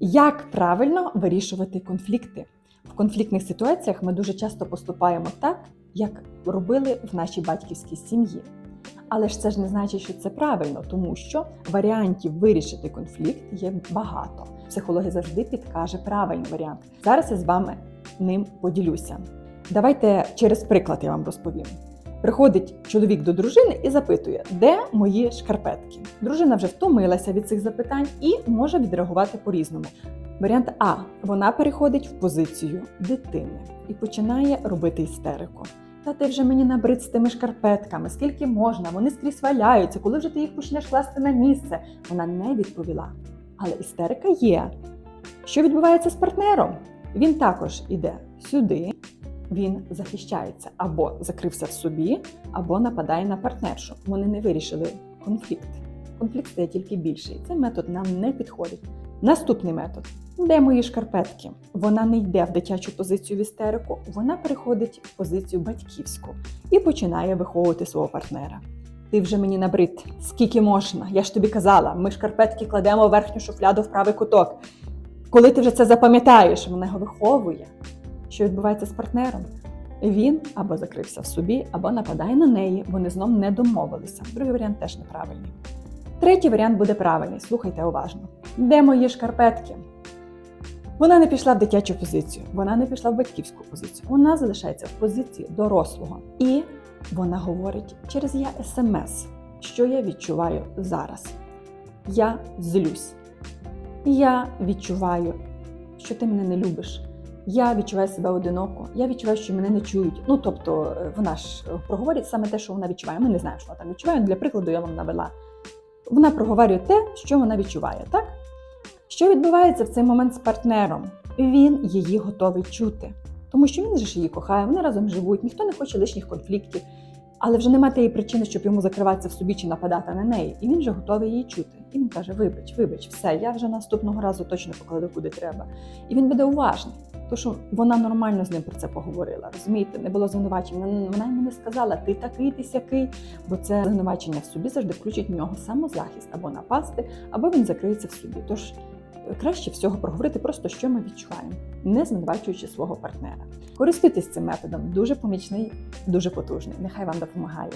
Як правильно вирішувати конфлікти? В конфліктних ситуаціях ми дуже часто поступаємо так, як робили в нашій батьківській сім'ї. Але ж це ж не значить, що це правильно, тому що варіантів вирішити конфлікт є багато. Психологія завжди підкаже правильний варіант. Зараз я з вами ним поділюся. Давайте через приклад я вам розповім. Приходить чоловік до дружини і запитує, де мої шкарпетки. Дружина вже втомилася від цих запитань і може відреагувати по-різному. Варіант А. Вона переходить в позицію дитини і починає робити істерику. Та ти вже мені набрид з тими шкарпетками, скільки можна, вони скрізь валяються, коли вже ти їх почнеш класти на місце. Вона не відповіла. Але істерика є. Що відбувається з партнером? Він також іде сюди, він захищається або закрився в собі, або нападає на партнершу. Вони не вирішили конфлікт. Конфлікт стає тільки більший. Цей метод нам не підходить. Наступний метод. Де мої шкарпетки? Вона не йде в дитячу позицію в істерику, вона переходить в позицію батьківську і починає виховувати свого партнера. Ти вже мені набрид, скільки можна? Я ж тобі казала, ми шкарпетки кладемо в верхню шуфляду в правий куток. Коли ти вже це запам'ятаєш, вона його виховує. Що відбувається з партнером? Він або закрився в собі, або нападає на неї. Вони знов не домовилися. Другий варіант теж неправильний. Третій варіант буде правильний. Слухайте уважно. Де мої шкарпетки? Вона не пішла в дитячу позицію, вона не пішла в батьківську позицію. Вона залишається в позиції дорослого. І вона говорить через я смс, що я відчуваю зараз. Я злюсь. Я відчуваю, що ти мене не любиш. Я відчуваю себе одиноко, я відчуваю, що мене не чують. Ну тобто, е, вона ж проговорить саме те, що вона відчуває. Ми не знаємо, що вона там відчуває. Для прикладу я вам навела. Вона проговорює те, що вона відчуває, так? Що відбувається в цей момент з партнером? Він її готовий чути, тому що він же ж її кохає, вони разом живуть, ніхто не хоче лишніх конфліктів, але вже немає тієї причини, щоб йому закриватися в собі чи нападати на неї. І він вже готовий її чути. І він каже: Вибач, вибач, все, я вже наступного разу точно покладу куди треба. І він буде уважний. Тому що вона нормально з ним про це поговорила. Розумієте, не було звинувачень. Вона йому не сказала, ти такий, ти сякий, бо це звинувачення в собі завжди включить в нього самозахист або напасти, або він закриється в собі. Тож краще всього проговорити просто, що ми відчуваємо, не звинувачуючи свого партнера. Користуйтесь цим методом, дуже помічний, дуже потужний. Нехай вам допомагає.